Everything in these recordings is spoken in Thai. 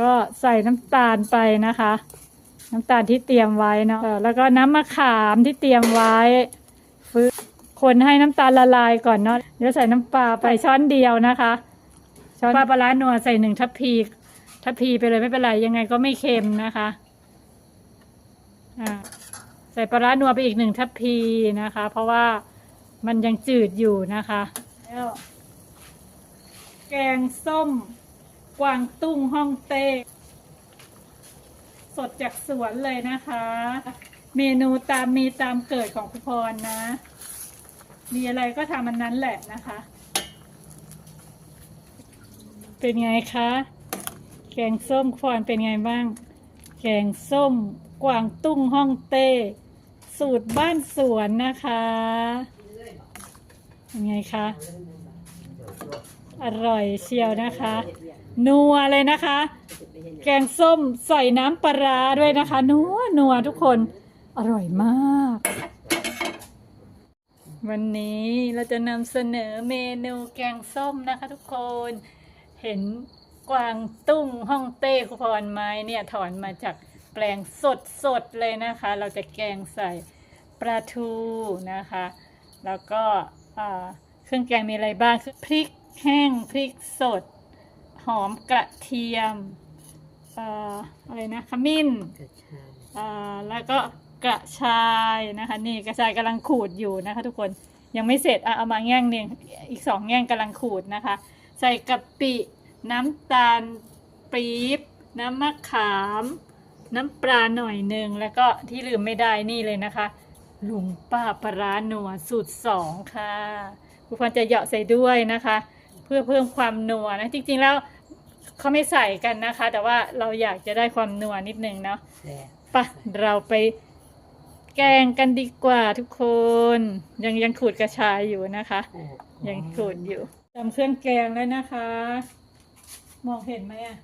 ก็ใส่น้ำตาลไปนะคะ น้ำตาลที่เตรียมไว้เนาะแล้วก็น้ำมะขามที่เตรียมไว้ฟื้นคนให้น้ำตาลละลายก่อนเนาะเดี๋ยวใส่น้ำปลาไปช้อนเดียวนะคะ ช้อนปลาปลาร้านัวใส่หนึ่งทัพพีทัพพีไปเลยไม่เป็นไรยังไงก็ไม่เค็มนะคะอ่าใส่ปลาร้านัวไปอีกหนึ่งทัพพีนะคะ เพราะว่ามันยังจืดอยู่นะคะแล้วแกงส้ม กวางตุ้งฮ่องเต้ สดจากสวนเลยนะคะ เมนูตามมีตามเกิดของคุณพรนะ มีอะไรก็ทำมันนั้นแหละนะคะ เป็นไงคะ แกงส้มพรเป็นไงบ้าง แกงส้มกวางตุ้งฮ่องเต้ สูตรบ้านสวนนะคะเป็นไงคะ อร่อยเชียวนะคะ นัวเลยนะคะ แกงส้มใส่น้ำปลาร้าด้วยนะคะ นัวนัวทุกคน อร่อยมาก วันนี้เราจะนำเสนอเมนูแกงส้มนะคะทุกคน เห็นกวางตุ้งฮ่องเต้คุพรไม้เนี่ยถอนมาจากแปลงสดสดๆเลยนะคะ เราจะแกงใส่ปลาทูนะคะ แล้วก็เครื่องแกงมีอะไรบ้างคือพริกแห้งพริกสด หอมกระเทียมเอ่ออะไรนะขมิ้นกระชายเอ่อแล้วก็กระชายนะคะนี่กระชายกำลังขูดอยู่นะคะ ทุกคนยังไม่เสร็จอะเอามาแง่งหนึ่งอีกสองแง่งกำลังขูดนะคะ ใส่กะปิน้ำตาลปี๊บน้ำมะขาม น้ำปลาหน่อยหนึ่งแล้วก็ที่ลืมไม่ได้นี่เลยนะคะลุงป้าปลาร้าหนัวสูตรสองค่ะคุณพรจะเหยาะใส่ด้วยนะคะ เพื่อเพิ่มความนัวนะจริงๆแล้ว เขาไม่ใส่กันนะคะ แต่ว่าเราอยากจะได้ความนัวนิดนึงเนาะแซ่บปะเราไปแกงกันดีกว่าทุกคน ยังยังขูดกระชายอยู่นะคะโอ้ยังขูดอยู่ทำเครื่องแกงแล้วนะคะ มองเห็นไหมอะ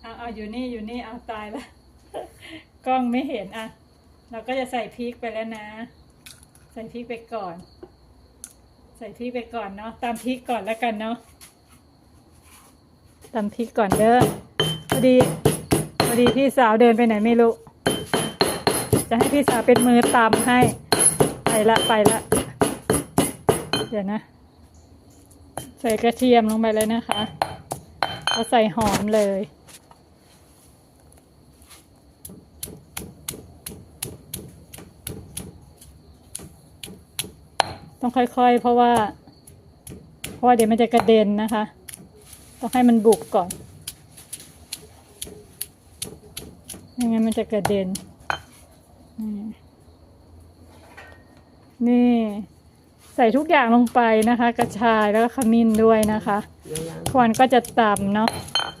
เอาเอาอยู่นี่อยู่นี่เอาตายละกล้องไม่เห็นอะ เราก็จะใส่พริกไปแล้วนะ ใส่พริกไปก่อน ใส่พริกไปก่อนเนาะตามพริกก่อนแล้วกันเนาะ ตามพริกก่อนเด้อพอดีพอดีพี่สาวเดินไปไหนไม่รู้ จะให้พี่สาวเป็นมือตำให้ ไปละไปละ เดี๋ยวนะ ใส่กระเทียมลงไปเลยนะคะแล้วใส่หอมเลยต้องค่อยๆ เพราะว่า เพราะว่าเดี๋ยวมันจะกระเด็นนะคะ ต้องให้มันบุกก่อนไม่งั้นมันจะกระเด็น นี่ ใส่ทุกอย่างลงไปนะคะ กระชายแล้วก็ขมิ้นด้วยนะคะแล้วล้างควรก็จะตำเนาะ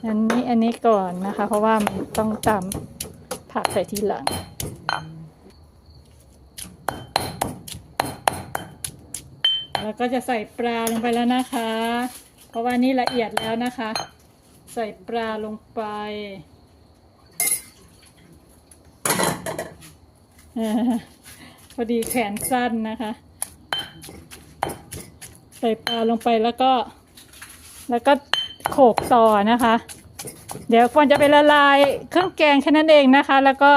อันนี้อันนี้ก่อนนะคะ เพราะว่ามันต้องตำผักใส่ทีหลังแล้วก็จะใส่ปลาลงไปแล้วนะคะ เพราะว่านี่ละเอียดแล้วนะคะ ใส่ปลาลงไปพอดีแขนสั้นนะคะ ใส่ปลาลงไปแล้วก็ แล้วก็โขกต่อนะคะ เดี๋ยวควรจะไปละลายเครื่องแกงแค่นั้นเองนะคะ แล้วก็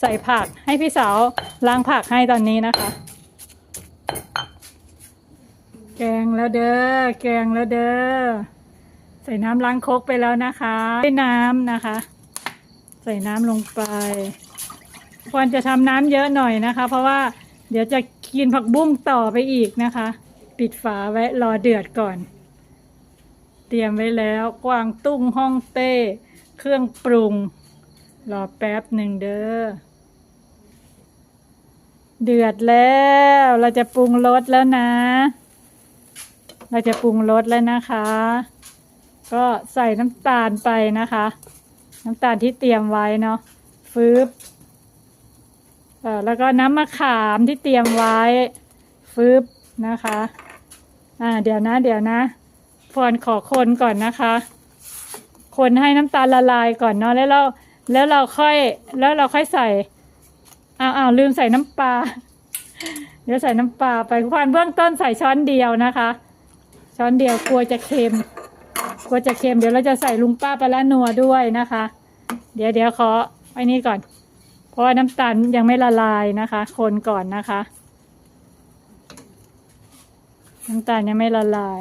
ใส่ผักให้พี่สาวล้างผักให้ตอนนี้นะคะ แกงแล้วเด้อ แกงแล้วเด้อ ใส่น้ำล้างคกไปแล้วนะคะใส่น้ำนะคะ ใส่น้ำลงไป ควรจะทำน้ำเยอะหน่อยนะคะ เพราะว่าเดี๋ยวจะกินผักบุ้งต่อไปอีกนะคะ ปิดฝาไว้รอเดือดก่อน เตรียมไว้แล้วกวางตุ้งฮ่องเต้ เครื่องปรุง รอแป๊บหนึ่งเด้อเดือดแล้วเราจะปรุงรสแล้วนะ เราจะปรุงรสแล้วนะคะ ก็ใส่น้ำตาลไปนะคะ น้ำตาลที่เตรียมไว้เนาะฟืบเออแล้วก็น้ำมะขามที่เตรียมไว้ฟืบนะคะ อ่า เดี๋ยวนะ เดี๋ยวนะฟอนขอคนก่อนนะคะ คนให้น้ำตาลละลายก่อนเนาะแล้วเราแล้วเราค่อยแล้วเราค่อยใส่อ้าวอ้าวลืมใส่น้ำปลาเดี๋ยวใส่น้ำปลาไปฟอนเบื้องต้นใส่ช้อนเดียวนะคะ ช้อนเดียวกลัวจะเค็มกลัวจะเค็มเดี๋ยวเราจะใส่ลุงป้าปลาร้านัวด้วยนะคะ เดี๋ยวเดี๋ยวขอไอ้นี่ก่อน เพราะว่าน้ำตาลยังไม่ละลายนะคะ คนก่อนนะคะ น้ำตาลยังไม่ละลาย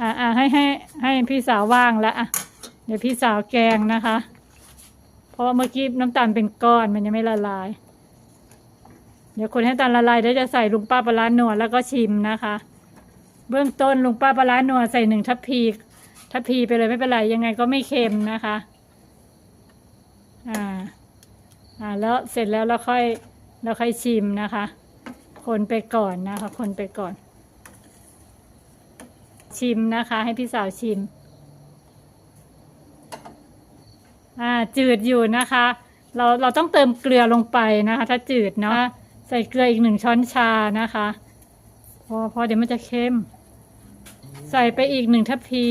อ่าอ่าให้ให้ให้พี่สาวว่างแล้วอะเดี๋ยวพี่สาวแกงนะคะ เพราะว่าเมื่อกี้น้ำตาลเป็นก้อนมันยังไม่ละลาย เดี๋ยวคนให้น้ำตาลละลายเดี๋ยวจะใส่ลุงป้าปลาร้านัวแล้วก็ชิมนะคะ เบื้องต้นลุงป้าปลาร้านัวใส่หนึ่งทัพพีทัพพีไปเลยไม่เป็นไรยังไงก็ไม่เค็มนะคะ อ่า อ่า แล้วเสร็จแล้วเราค่อยเราค่อยชิมนะคะ คนไปก่อนนะคะ คนไปก่อน ชิมนะคะ ให้พี่สาวชิม อ่า จืดอยู่นะคะ เราเราต้องเติมเกลือลงไปนะคะ ถ้าจืดเนาะใส่เกลืออีกหนึ่งช้อนชานะคะ อพอเดี๋ยวมันจะเค็ม ใส่ไปอีกหนึ่งทัพพี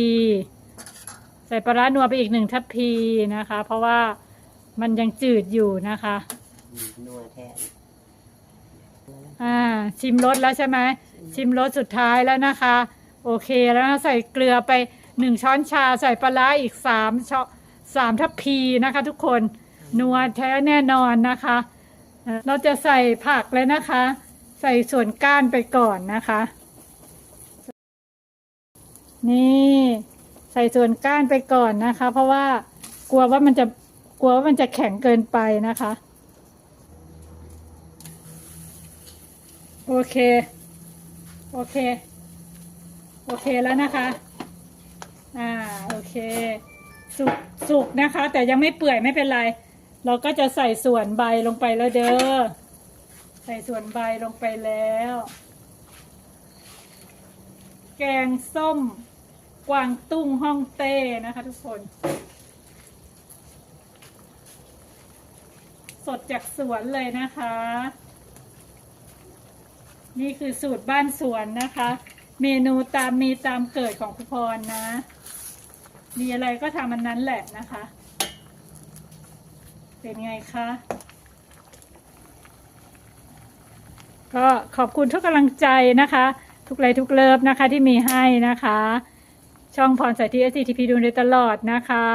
ใส่ปลาร้านัวไปอีกหนึ่งทัพพีนะคะ เพราะว่ามันยังจืดอยู่นะคะ นัวแทนอ่า ชิมรสแล้วใช่ไหมชิมรสสุดท้ายแล้วนะคะ โอเคแล้วนะใส่เกลือไปหนึ่งช้อนชาใส่ปลาร้าอีกสามช้อนสามทัพพีนะคะ ทุกคนนัวแท้แน่นอนนะคะเอ่อเราจะใส่ผักเลยนะคะ ใส่ส่วนก้านไปก่อนนะคะ นี่ใส่ส่วนก้านไปก่อนนะคะ เพราะว่ากลัวว่ามันจะกลัวว่ามันจะแข็งเกินไปนะคะ โอเค โอเค โอเคแล้วนะคะ อ่าโอเค สุกสุกนะคะ แต่ยังไม่เปื่อยไม่เป็นไร เราก็จะใส่ส่วนใบลงไปแล้วเด้อ ใส่ส่วนใบลงไปแล้ว แกงส้ม กวางตุ้งฮ่องเต้นะคะทุกคน สดจากสวนเลยนะคะ นี่คือสูตรบ้านสวนนะคะ เมนูตามมีตามเกิดของคุณพรนะ มีอะไรก็ทำอันนั้นแหละนะคะ เป็นไงคะ ก็ขอบคุณทุกกำลังใจนะคะ ทุกไลค์ทุกเลิฟนะคะที่มีให้นะคะ ช่องพรสายที่ SCTP ดูโดยตลอดนะคะ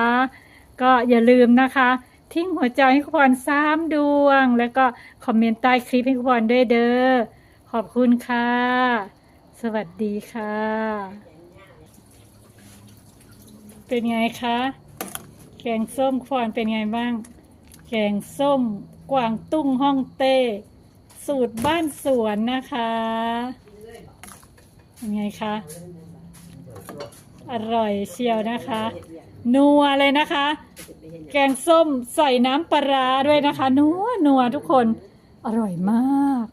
ก็อย่าลืมนะคะ ทิ้งหัวใจให้คุณพรสามดวง แล้วก็คอมเมนต์ใต้คลิปให้คุณพรด้วยเด้อขอบคุณค่ะ สวัสดีค่ะ เป็นไงคะแกงส้มควานเป็นไงบ้าง แกงส้มกวางตุ้งฮ่องเต้ สูตรบ้านสวนนะคะยังไงคะ อร่อยเชียวนะคะ นัวเลยนะคะ แกงส้มใส่น้ำปลาร้าด้วยนะคะ นัวนัวทุกคน อร่อยมาก